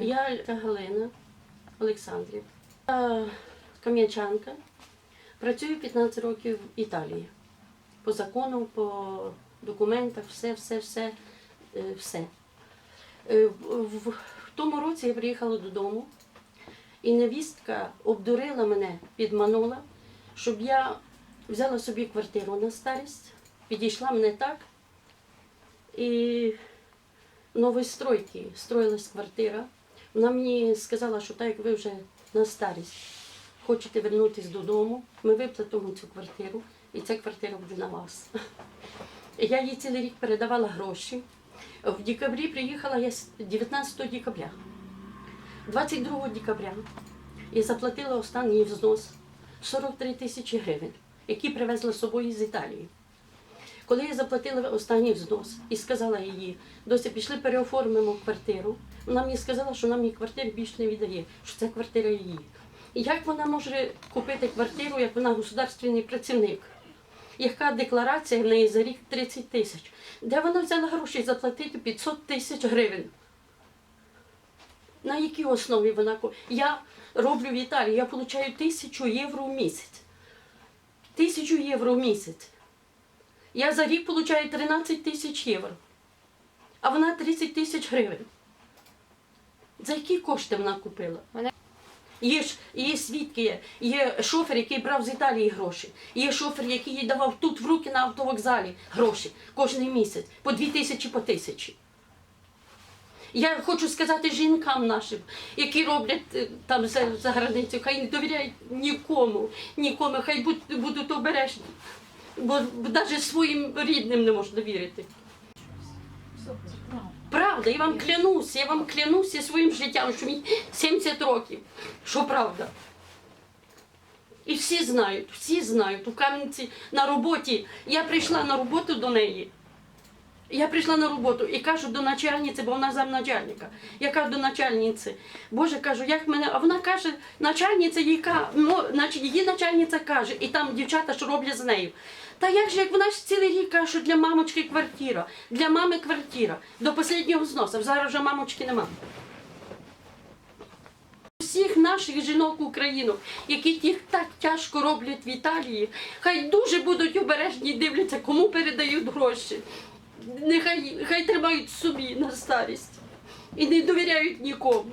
Я Галина Олександрів, кам'янчанка. Працюю 15 років в Італії. По закону, по документах, все, все, все, е, все. Е, В, тому році я приїхала додому, і невістка обдурила мене, підманула, щоб я взяла собі квартиру на старість, підійшла мене так. І нової стройки строїлась квартира. Вона мені сказала, що так як ви вже на старість хочете вернутися додому, ми виплатимо цю квартиру, і ця квартира буде на вас. Я їй цілий рік передавала гроші. В декабрі приїхала я 19 декабря. 22 декабря я заплатила останній взнос 43 тисячі гривень, які привезла з собою з Італії. Коли я заплатила останній взнос і сказала їй, дося пішли переоформимо квартиру, вона мені сказала, що нам її квартиру більше не віддає, що це квартира її. Як вона може купити квартиру, як вона государственний працівник? Яка декларація в неї за рік 30 тисяч? Де вона взяла гроші заплатити 500 тисяч гривень? На якій основі вона Я роблю в Італії, я отримую тисячу євро в місяць. Тисячу євро в місяць. Я за рік получаю 13 тисяч євро, а вона 30 тисяч гривень. За які кошти вона купила? Є ж є свідки, є, є шофер, який брав з Італії гроші. Є шофер, який їй давав тут в руки на автовокзалі гроші кожен місяць, по дві тисячі, по тисячі. Я хочу сказати жінкам нашим, які роблять е, там за, за границю, хай не довіряють нікому, нікому, хай будуть, будуть обережні. Бо навіть своїм рідним не можна вірити. Правда, я вам клянусь, я вам клянуся своїм життям, що мені 70 років, що правда. І всі знають, всі знають. У Кам'янці на роботі. Я прийшла на роботу до неї. Я прийшла на роботу і кажу до начальниці, бо вона замначальника. Я кажу до начальниці, Боже, кажу, як мене. А вона каже, начальниця, яка, ну, значить, її начальниця каже, і там дівчата, що роблять з нею. Та як же, як вона ж цілий рік каже, що для мамочки квартира, для мами квартира, до останнього зносу. Зараз вже мамочки нема. Всіх наших жінок українок, які їх так тяжко роблять в Італії, хай дуже будуть обережні і дивляться, кому передають гроші. Нехай хай тримають собі на старість і не довіряють нікому.